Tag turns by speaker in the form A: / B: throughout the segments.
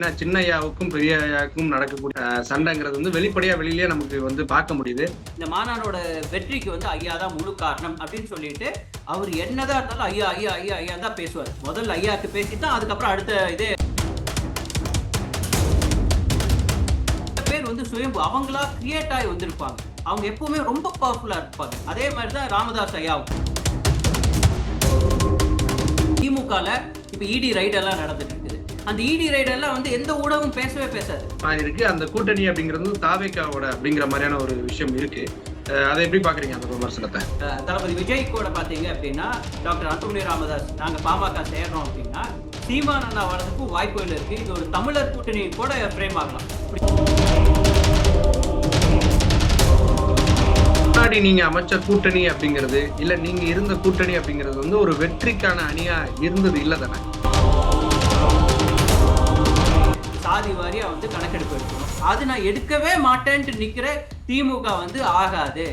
A: ஏன்னா பெரியாவுக்கும் நடக்கக்கூடிய சண்டைங்கிறது வந்து வெளிப்படையா வெளியிலேயே நமக்கு வந்து பார்க்க முடியுது.
B: இந்த மாநாடோட வெற்றிக்கு வந்து ஐயா தான் முழு காரணம் அப்படின்னு சொல்லிட்டு அவர் என்னதான் இருந்தாலும் ஐயா ஐயா ஐயா ஐயா தான் பேசுவார். முதல்ல ஐயாக்கு பேசிட்டு தான் அதுக்கப்புறம் அடுத்த இது. பேர் வந்து சுயம்பு அவங்களா கிரியேட் ஆகி வந்திருப்பாங்க. அவங்க எப்பவுமே ரொம்ப பவர்ஃபுல்லா இருப்பாங்க. அதே மாதிரி தான் ராமதாஸ் ஐயாவும். திமுகல இப்ப இடி ரைடெல்லாம் நடந்துட்டு. அந்த இடி ரைடெல்லாம் வந்து எந்த ஊடகமும் பேசவே பேசாது.
A: மாதிரி இருக்கு அந்த கூட்டணி அப்படிங்கிறது தாவேக்காவோட அப்படிங்கிற மாதிரியான ஒரு விஷயம் இருக்கு. அதை எப்படி பாக்குறீங்க அந்த விமர்சனத்தை?
B: தளபதி விஜய் கூட பாத்தீங்க அப்படின்னா டாக்டர் அன்புமணி ராமதாஸ் நாங்க பாமக சேர்றோம் அப்படின்னா சீமான் அண்ணா வரதுக்கும் வாய்ப்புகள் இருக்கு. இது ஒரு தமிழர் கூட்டணி கூட ஃப்ரேம் ஆகலாம்.
A: முன்னாடி நீங்க அமைச்ச கூட்டணி அப்படிங்கிறது இல்ல நீங்க இருந்த கூட்டணி அப்படிங்கிறது வந்து ஒரு வெற்றிக்கான அணியா இருந்தது இல்ல தானே?
B: சாதி வாரியா வந்து கணக்கெடுப்பு எடுக்கணும். அது நான் எடுக்கவே மாட்டேன்ட்டு நிக்கிற திமுக வந்து ஆகாது.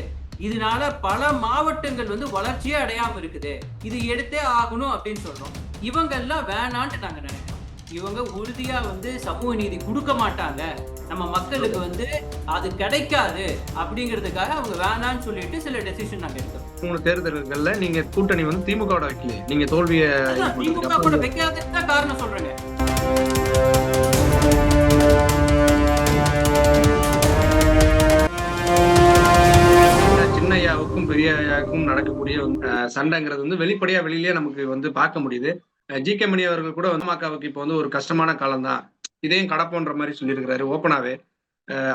B: இதனால பல மாவட்டங்கள் வந்து வளர்ச்சியே அடையாம இருக்குது. இது எடுத்தே ஆகணும் அப்படின்னு சொல்றோம். இவங்க எல்லாம் வேணான்ட்டு நாங்க நினைக்கிறோம். இவங்க உறுதியா வந்து சமூக நீதி கொடுக்க மாட்டாங்க. நம்ம மக்களுக்கு வந்து அது கிடைக்காது அப்படிங்கிறதுக்காக அவங்க வேணான்னு சொல்லிட்டு சில டெசிஷன் நாங்க எடுத்தோம்.
A: மூணு தேர்தல்கள்ல நீங்க கூட்டணி வந்து திமுகவோட வைக்கலையே. நீங்க தோல்வியை
B: திமுக கூட வைக்காததுக்கு தான் காரணம் சொல்றேங்க.
A: இருக்கக்கூடிய சண்டைங்கிறது வந்து வெளிப்படையா வெளியிலேயே நமக்கு வந்து பார்க்க முடியுது. ஜி கே மணி அவர்கள் கூட வந்து மாக்காவுக்கு இப்போ வந்து ஒரு கஷ்டமான காலம் தான் இதையும் கடப்போன்ற மாதிரி சொல்லியிருக்கிறாரு ஓப்பனாவே.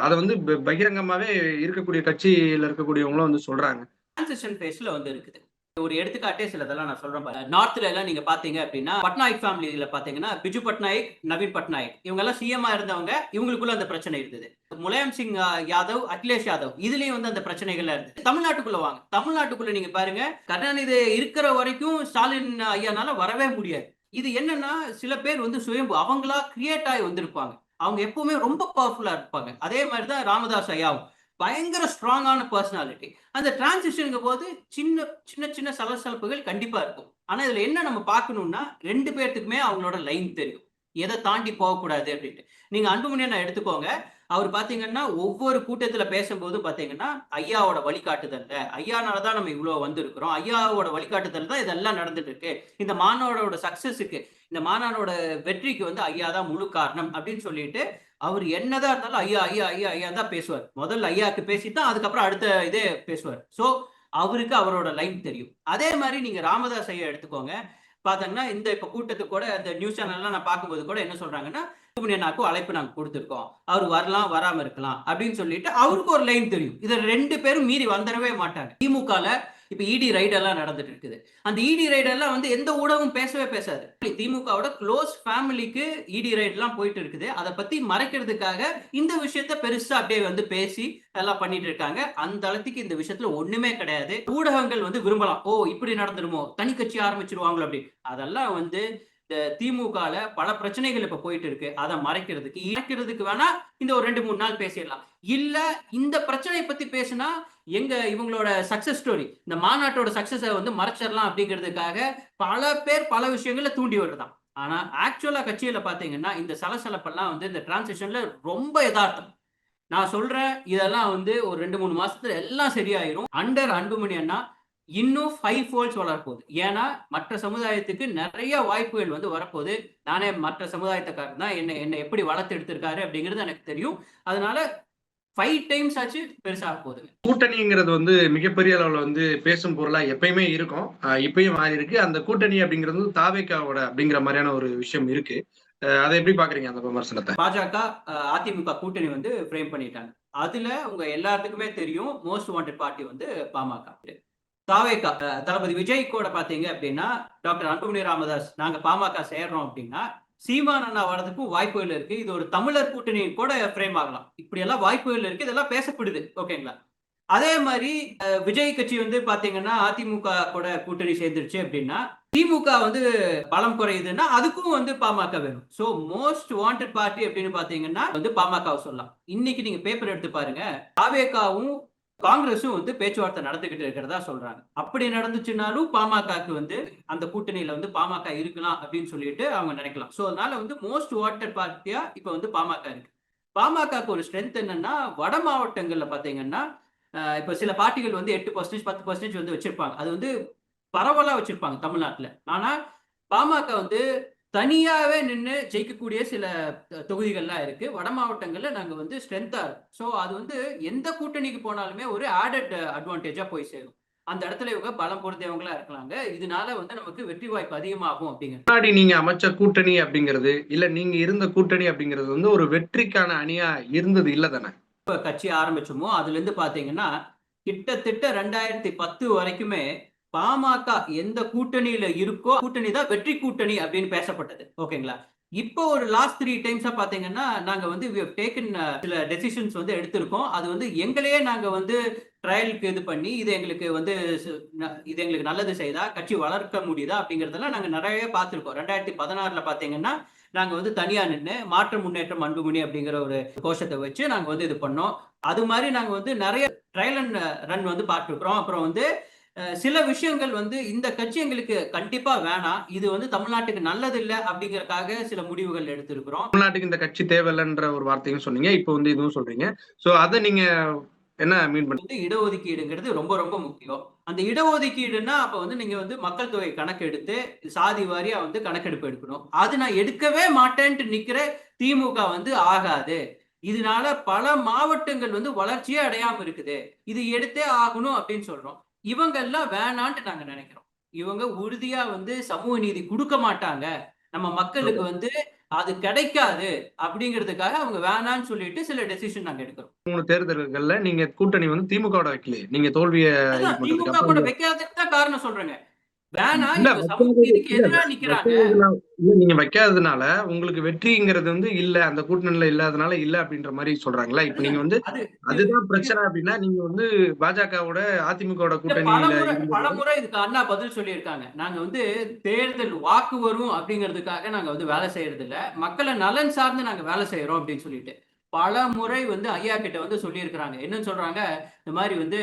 A: அதை வந்து பகிரங்கமாவே இருக்கக்கூடிய கட்சியில இருக்கக்கூடியவங்களும் வந்து சொல்றாங்க.
B: டிரான்சிஷன் ஃபேஸ்ல வந்து இருக்குது. ஒரு எடுத்துக்காட்டே சிலதெல்லாம் நான் சொல்றேன் நார்த்ல எல்லாம் நீங்க பாத்தீங்க அப்படின்னா பட்நாயக் ஃபேமிலியில பாத்தீங்கன்னா பிஜு பட்நாயக் நவீன் பட்நாயக். இவங்க எல்லாம் சிஎம்மா இருந்தவங்க இவங்களுக்குள்ள அந்த பிரச்சனை இருந்தது. முலாயம் சிங் யாதவ் அகிலேஷ் யாதவ் இதுலயும் வந்து அந்த பிரச்சனைகள் இருந்தது. தமிழ்நாட்டுக்குள்ள வாங்க. தமிழ்நாட்டுக்குள்ள நீங்க பாருங்க கருணாநிதி இருக்கிற வரைக்கும் ஸ்டாலின் ஐயானால வரவே முடியாது. இது என்னன்னா சில பேர் வந்து சுயம்பு அவங்களா கிரியேட் ஆகி வந்திருப்பாங்க. அவங்க எப்பவுமே ரொம்ப பவர்ஃபுல்லா இருப்பாங்க. அதே மாதிரி தான் ராமதாஸ் ஐயாவும். பயங்கர ஸ்ட்ராங்கான பர்சனாலிட்டி அந்த டிரான்சிஷனுக்கு போது சின்ன சின்ன சின்ன சலசலப்புகள் கண்டிப்பா இருக்கும். ஆனா இதுல என்ன நம்ம பார்க்கணும்னா ரெண்டு பேர்த்துக்குமே அவங்களோட லைன் தெரியும். எதை தாண்டி போகக்கூடாது அப்படின்ட்டு. நீங்க அன்புமணியை நான் எடுத்துக்கோங்க. அவர் பாத்தீங்கன்னா ஒவ்வொரு கூட்டத்துல பேசும்போது பாத்தீங்கன்னா ஐயாவோட வழிகாட்டுதல்ல. ஐயானால தான் நம்ம இவ்வளவு வந்திருக்கிறோம். ஐயாவோட வழிகாட்டுதல் தான் இதெல்லாம் நடந்துட்டு இருக்கு இந்த மாணவனோட சக்சஸுக்கு இந்த மாணவனோட வெற்றிக்கு வந்து ஐயா தான் முழு காரணம் அப்படின்னு சொல்லிட்டு அவர் என்னதான் இருந்தாலும் ஐயா ஐயா ஐயா ஐயா தான் பேசுவார். முதல்ல ஐயாக்கு பேசிட்டு தான் அதுக்கப்புறம் அடுத்த இதே பேசுவார். ஸோ அவருக்கு அவரோட லைன் தெரியும். அதே மாதிரி நீங்க ராமதாஸ் ஐயா எடுத்துக்கோங்க. பாத்தீங்கன்னா இந்த இப்ப கூட்டத்துக்கு கூட இந்த நியூஸ் சேனல்லாம் நான் பார்க்கும்போது கூட என்ன சொல்றாங்கன்னா சுப்ரமணியனாக்கும் அழைப்பு நாங்கள் கொடுத்துருக்கோம். அவர் வரலாம் வராம இருக்கலாம் அப்படின்னு சொல்லிட்டு அவருக்கு ஒரு லைன் தெரியும். இதை ரெண்டு பேரும் மீறி வந்துடவே மாட்டாங்க. திமுகல இப்போ இடி ரைடெல்லாம் நடந்துட்டு இருக்குது. அந்த இடி ரைடெல்லாம் வந்து எந்த ஊடகமும் பேசவே பேசாது. திமுகவோட க்ளோஸ் ஃபேமிலிக்கு இடி ரைட்லாம் போயிட்டு இருக்குது. அதை பத்தி மறைக்கிறதுக்காக இந்த விஷயத்த பெருசா அப்படியே வந்து பேசி எல்லாம் பண்ணிட்டு இருக்காங்க. அந்த அளத்துக்கு இந்த விஷயத்துல ஒண்ணுமே கிடையாது. ஊடகங்கள் வந்து விரும்பலாம். ஓ இப்படி நடந்துருமோ? தனி கட்சி ஆரம்பிச்சிருவாங்களோ அப்படி. அதெல்லாம் வந்து திமுகல பல பிரச்சனைகள் இப்ப போயிட்டு இருக்கு. அதை மறைக்கிறதுக்கு இறக்கிறதுக்கு வேணா இந்த ஒரு ரெண்டு மூணு நாள் பேசிடலாம். இல்ல இந்த பிரச்சனையை பத்தி பேசினா எங்க இவங்களோட சக்சஸ் ஸ்டோரி இந்த மாநாட்டோட சக்சஸை வந்து மறைச்சிடலாம் அப்படிங்கிறதுக்காக பல பேர் பல விஷயங்களை தூண்டி விடுறதான் ஆனா ஆக்சுவலா கட்சியில பாத்தீங்கன்னா இந்த சலசலப்பெல்லாம் வந்து இந்த டிரான்சிஷன்ல ரொம்ப யதார்த்தம். நான் சொல்றேன் இதெல்லாம் வந்து ஒரு ரெண்டு மூணு மாசத்துல எல்லாம் சரியாயிரும். அண்டர் அன்புமணி அண்ணா இன்னும் ஃபைவ் ஃபோல்ஸ் வளரப்போகுது. ஏன்னா மற்ற சமுதாயத்துக்கு நிறைய வாய்ப்புகள் வந்து வரப்போகுது. நானே மற்ற சமுதாயத்துக்காரர் தான். என்னை என்னை எப்படி வளர்த்து எடுத்திருக்காரு அப்படிங்கிறது எனக்கு தெரியும். அதனால ஃபைவ் டைம்ஸ் ஆச்சு பெருசாக போகுதுங்க
A: கூட்டணிங்கிறது வந்து மிகப்பெரிய அளவுல வந்து பேசும் பொருளா எப்பயுமே இருக்கும். இப்பயும் மாறி இருக்கு. அந்த கூட்டணி அப்படிங்கிறது தாவேக்காவோட அப்படிங்கிற மாதிரியான ஒரு விஷயம் இருக்கு. அதை எப்படி பாக்குறீங்க அந்த விமர்சனத்தை?
B: பாஜக அதிமுக கூட்டணி வந்து ஃப்ரேம் பண்ணிட்டாங்க. அதுல உங்க எல்லாத்துக்குமே தெரியும் மோஸ்ட் வாண்டட் பார்ட்டி வந்து பாமக. தாவேகா அஹ், தளபதி விஜய் கூட பாத்தீங்க அப்படின்னா டாக்டர் அன்புமணி ராமதாஸ் நாங்க பாமக சேர்றோம் அப்படின்னா சீமான் அண்ணா வரதுக்கும் வாய்ப்புகள் இருக்கு. இது ஒரு தமிழர் கூட்டணி கூட ஃப்ரேம் ஆகலாம். இப்படி எல்லாம் வாய்ப்புகள் இருக்கு. இதெல்லாம் பேசப்படுது. ஓகேங்களா அதே மாதிரி விஜய் கட்சி வந்து பாத்தீங்கன்னா அதிமுக கூட கூட்டணி சேர்ந்துருச்சு அப்படின்னா திமுக வந்து பலம் குறையுதுன்னா அதுக்கும் வந்து பாமக வேணும். சோ மோஸ்ட் வாண்டட் பார்ட்டி அப்படின்னு பாத்தீங்கன்னா வந்து பாமக சொல்லலாம். இன்னைக்கு நீங்க பேப்பர் எடுத்து பாருங்க. காவேகாவும் காங்கிரஸும் வந்து பேச்சுவார்த்தை நடந்துகிட்டு இருக்கிறதா சொல்றாங்க. அப்படி நடந்துச்சுனாலும் பாமகக்கு வந்து அந்த கூட்டணியில வந்து பாமக இருக்கலாம் அப்படின்னு சொல்லிட்டு அவங்க நினைக்கலாம். சோ அதனால வந்து மோஸ்ட் வாட்டட் பார்ட்டியா இப்ப வந்து பாமக இருக்கு. பாமகக்கு ஒரு ஸ்ட்ரென்த் என்னன்னா வட மாவட்டங்கள்ல பாத்தீங்கன்னா இப்ப சில பார்ட்டிகள் வந்து எட்டு பர்சன்டேஜ் பத்து பர்சன்டேஜ் வந்து வச்சிருப்பாங்க. அது வந்து பரவலா வச்சிருப்பாங்க தமிழ்நாட்டுல. ஆனா பாமக வந்து தனியாவே நின்று ஜெயிக்கக்கூடிய சில தொகுதிகள்லாம் இருக்கு. வட மாவட்டங்கள்ல நாங்க வந்து ஸ்ட்ரென்த்தா இருக்கு ஸோ அது வந்து எந்த கூட்டணிக்கு போனாலுமே ஒரு ஆடட் அட்வான்டேஜா போய் சேரும். அந்த இடத்துல இவங்க பலம் பொருந்தியவங்களா இருக்கலாங்க. இதனால வந்து நமக்கு வெற்றி வாய்ப்பு அதிகமாகும் அப்படிங்கிற
A: முன்னாடி நீங்க அமைச்ச கூட்டணி அப்படிங்கிறது இல்ல நீங்க இருந்த கூட்டணி அப்படிங்கிறது வந்து ஒரு வெற்றிக்கான அணியா இருந்தது இல்ல தானே?
B: இப்ப கட்சி ஆரம்பிச்சோமோ அதுல இருந்து பாத்தீங்கன்னா கிட்டத்தட்ட ரெண்டாயிரத்தி பத்து வரைக்குமே பாமக எந்த கூட்டணியில இருக்கோ கூட்டணி தான் வெற்றி கூட்டணி அப்படின்னு பேசப்பட்டது. ஓகேங்களா? இப்போ ஒரு லாஸ்ட் த்ரீ டைம்ஸா பாத்தீங்கன்னா நாங்க வந்து டேக்கன் uh, சில டெசிஷன்ஸ் வந்து எடுத்திருக்கோம். அது வந்து எங்களையே நாங்க வந்து ட்ரையலுக்கு இது பண்ணி இது எங்களுக்கு வந்து இது எங்களுக்கு நல்லது செய்தா கட்சி வளர்க்க முடியுதா அப்படிங்கறதெல்லாம் நாங்க நிறைய பார்த்திருக்கோம் ரெண்டாயிரத்தி பதினாறுல பாத்தீங்கன்னா நாங்க வந்து தனியா நின்று மாற்ற முன்னேற்றம் அன்புமணி அப்படிங்கிற ஒரு கோஷத்தை வச்சு நாங்க வந்து இது பண்ணோம். அது மாதிரி நாங்க வந்து நிறைய ட்ரையல் அண்ட் ரன் வந்து பார்த்துருக்குறோம். அப்புறம் வந்து சில விஷயங்கள் வந்து இந்த கட்சி எங்களுக்கு கண்டிப்பா வேணாம். இது வந்து தமிழ்நாட்டுக்கு நல்லது இல்லை அப்படிங்கறதுக்காக சில முடிவுகள் எடுத்திருக்கிறோம்.
A: தமிழ்நாட்டுக்கு இந்த கட்சி தேவையில்லைன்ற ஒரு வார்த்தையும் சொன்னீங்க. இப்போ வந்து இதுவும் சொல்றீங்க. சோ அதை நீங்க என்ன மீன் பண்ணி
B: இடஒதுக்கீடுங்கிறது ரொம்ப ரொம்ப முக்கியம். அந்த இடஒதுக்கீடுன்னா அப்ப வந்து நீங்க வந்து மக்கள் தொகை கணக்கு எடுத்து சாதி வாரியா வந்து கணக்கெடுப்பு எடுக்கணும். அது நான் எடுக்கவே மாட்டேன்ட்டு நிக்கிற திமுக வந்து ஆகாது. இதனால பல மாவட்டங்கள் வந்து வளர்ச்சியே அடையாம இருக்குது. இது எடுத்தே ஆகணும் அப்படின்னு சொல்றோம். இவங்க எல்லாம் வேணான்ட்டு நாங்க நினைக்கிறோம். இவங்க உறுதியா வந்து சமூக நீதி கொடுக்க மாட்டாங்க. நம்ம மக்களுக்கு வந்து அது கிடைக்காது அப்படிங்கிறதுக்காக அவங்க வேணான்னு சொல்லிட்டு சில டெசிஷன் நாங்க எடுக்கிறோம்.
A: மூணு தேர்தல்கள்ல நீங்க கூட்டணி வந்து திமுகவோட வைக்கலையே. நீங்க தோல்விய
B: திமுக கூட வைக்காததுக்கு தான் காரணம் சொல்றேங்க.
A: நீங்க வைக்காததுனால உங்களுக்கு வெற்றிங்கிறது வந்து இல்ல அந்த கூட்டணியில இல்லாதனால இல்ல அப்படின்ற மாதிரி சொல்றாங்களா? இப்ப நீங்க வந்து
B: அது
A: அதுதான் பிரச்சனை அப்படின்னா நீங்க வந்து பாஜகவோட அதிமுகவோட இருந்தது
B: பலமுறை இதுக்கு அண்ணா பதில் சொல்லியிருக்காங்க. நாங்க வந்து தேர்தல் வாக்கு வரும் அப்படிங்கிறதுக்காக நாங்க வந்து வேலை செய்யறது இல்ல மக்களை நலன் சார்ந்து நாங்க வேலை செய்யறோம் அப்படின்னு சொல்லிட்டு. பல முறை வந்து ஐயா கிட்ட வந்து சொல்லியிருக்கிறாங்க. என்னன்னு சொல்றாங்க? இந்த மாதிரி வந்து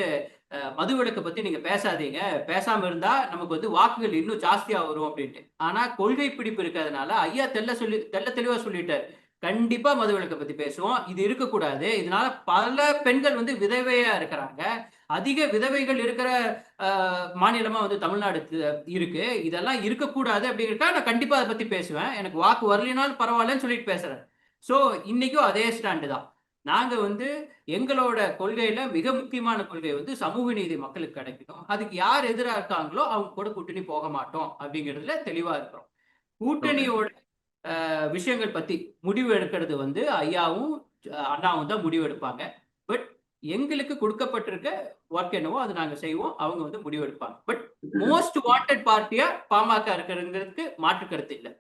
B: மதுவிலக்கை மது விலக்கை பத்தி நீங்க பேசாதீங்க. பேசாம இருந்தா நமக்கு வந்து வாக்குகள் இன்னும் ஜாஸ்தியா வரும் அப்படின்ட்டு. ஆனா கொள்கை பிடிப்பு இருக்கிறதுனால ஐயா தெல்ல சொல்லி தெல்ல தெளிவா சொல்லிட்டாரு. கண்டிப்பா மது விலக்கை பத்தி பேசுவோம். இது இருக்கக்கூடாது. இதனால பல பெண்கள் வந்து விதவையா இருக்கிறாங்க. அதிக விதவைகள் இருக்கிற மாநிலமா வந்து தமிழ்நாடு இருக்கு. இதெல்லாம் இருக்கக்கூடாது அப்படிங்கிறக்கா நான் கண்டிப்பா அதை பத்தி பேசுவேன். எனக்கு வாக்கு வரலினாலும் பரவாயில்லன்னு சொல்லிட்டு பேசுறேன். ஸோ இன்னைக்கும் அதே ஸ்டாண்டு தான். நாங்கள் வந்து எங்களோட கொள்கையில மிக முக்கியமான கொள்கை வந்து சமூக நீதி மக்களுக்கு கிடைக்கணும். அதுக்கு யார் எதிராக இருக்காங்களோ அவங்க கூட கூட்டணி போக மாட்டோம் அப்படிங்கிறதுல தெளிவா இருக்கிறோம். கூட்டணியோட ஆஹ், விஷயங்கள் பத்தி முடிவு எடுக்கிறது வந்து ஐயாவும் அண்ணாவும் தான் முடிவு எடுப்பாங்க. பட் எங்களுக்கு கொடுக்கப்பட்டிருக்க ஒர்க் என்னவோ அதை நாங்க செய்வோம். அவங்க வந்து முடிவு எடுப்பாங்க. பட் மோஸ்ட் வாண்டட் பார்ட்டியா பாமக இருக்கிறதுக்கு மாற்று கருத்து இல்லை.